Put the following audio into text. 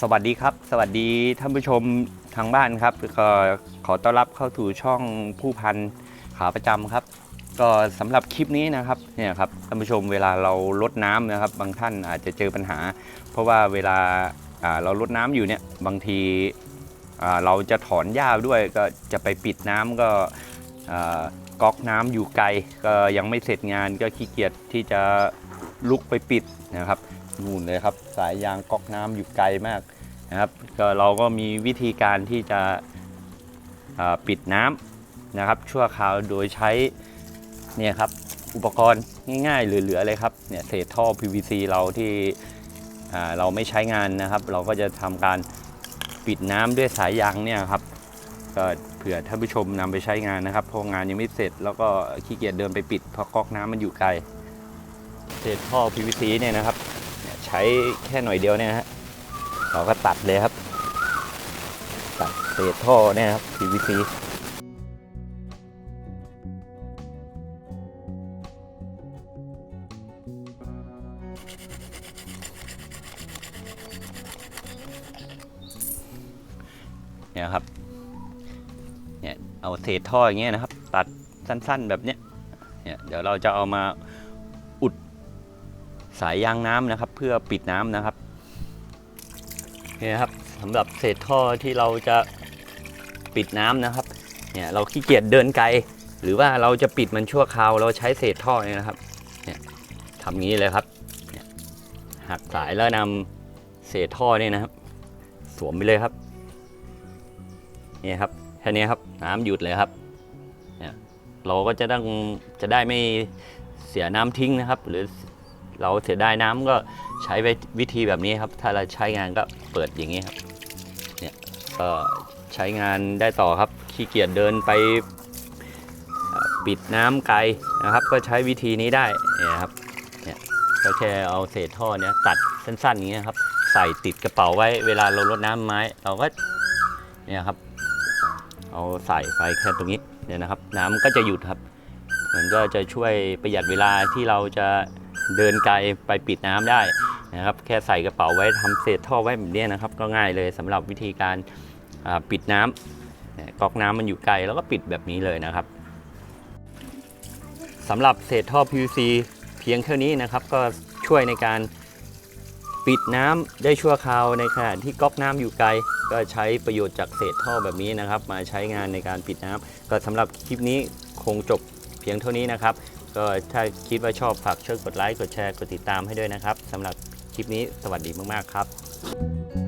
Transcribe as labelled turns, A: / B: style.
A: สวัสดีครับ สวัสดีท่านผู้ชมทางบ้านครับก็ขอต้อนรับเข้าสู่ช่องผู้พันขาประจำครับ ก็สำหรับคลิปนี้นะครับเนี่ยครับท่านผู้ชมเวลาเราลดน้ำนะครับ บางท่านอาจจะเจอปัญหา เพราะว่าเวลาเราลดน้ำอยู่เนี่ยบางทีเราจะถอนหญ้าด้วยก็จะไปปิดน้ำก็ก๊อกน้ำอยู่ไกล ก็ยังไม่เสร็จงานก็ขี้เกียจที่จะลุกไปปิดนะครับ นู่นเลยครับ สายยางก๊อกน้ำอยู่ไกลมากนะครับก็เราก็มีวิธีการที่จะปิดน้ำนะครับ ชั่วคราวโดยใช้เนี่ยครับอุปกรณ์ง่ายๆเหลือๆเลยครับเนี่ยเศษท่อ PVC เราที่เราไม่ใช้งานนะครับ เราก็จะทำการปิดน้ำด้วยสายยางเนี่ยครับก็เผื่อท่านผู้ชมนำไปใช้งานนะครับเพราะงานยังไม่เสร็จ แล้วก็ขี้เกียจเดินไปปิดเพราะก๊อกน้ำมันอยู่ไกล เศษท่อ PVC เนี่ยนะครับ ใช้แค่หน่อยเดียวเนี่ยฮะเราก็ตัดเลยครับ ตัดเศษท่อเนี่ยครับ PVC เนี่ยครับ เนี่ยเอาเศษท่ออย่างเงี้ยนะครับ ตัดสั้นๆแบบเนี้ย เนี่ยเดี๋ยวเราจะเอามา สายยางน้ำนะครับ เพื่อปิดน้ำนะครับเนี่ยนะครับสำหรับเศษท่อที่เราจะปิดน้ำนะครับเนี่ยเราขี้เกียจเดินไกล หรือว่าเราจะปิดมันชั่วคราว เราใช้เศษท่อเนี่ยนะครับเนี่ยทำงี้เลยครับหักสายแล้วนำเศษท่อเนี่ยนะครับ สวมไปเลยครับนี่ครับแค่นี้ครับน้ำหยุดเลยครับเนี่ยเราก็จะต้องจะได้ไม่เสียน้ำทิ้งนะครับ หรือ เราเสียได้น้ำก็ใช้วิธีแบบนี้ครับ ถ้าเราใช้งานก็เปิดอย่างนี้ครับ เนี่ยก็ใช้งานได้ต่อครับ ขี้เกียจเดินไปปิดน้ำไกลนะครับ ก็ใช้วิธีนี้ได้เนี่ยครับ เนี่ยก็แค่เอาเศษท่อเนี้ยตัดสั้นๆอย่างเงี้ยครับ ใส่ติดกระเป๋าไว้เวลาเราลดน้ำไม้ เราก็เนี่ยครับ เอาใส่ไปแค่ตรงนี้เนี่ยนะครับ น้ำก็จะหยุดครับมันก็จะช่วยประหยัดเวลาที่เราจะ เดินไกลไปปิดน้ำได้นะครับ แค่ใส่กระเป๋าไว้ทำเศษท่อไว้แบบนี้นะครับ ก็ง่ายเลยสำหรับวิธีการปิดน้ำเนี่ยก๊อกน้ำมันอยู่ไกลแล้วก็ปิดแบบนี้เลยนะครับสำหรับเศษท่อ PVC เพียงเท่านี้นะครับ ก็ช่วยในการปิดน้ำได้ชั่วคราวในขณะที่ก๊อกน้ำอยู่ไกล ก็ใช้ประโยชน์จากเศษท่อแบบนี้นะครับ มาใช้งานในการปิดน้ำก็สำหรับคลิปนี้คงจบเพียงเท่านี้นะครับ ก็ถ้าคิดว่าชอบฝากช่วยกดไลค์ กดแชร์ กดติดตามให้ด้วยนะครับสำหรับคลิปนี้สวัสดีมาก ๆ ครับ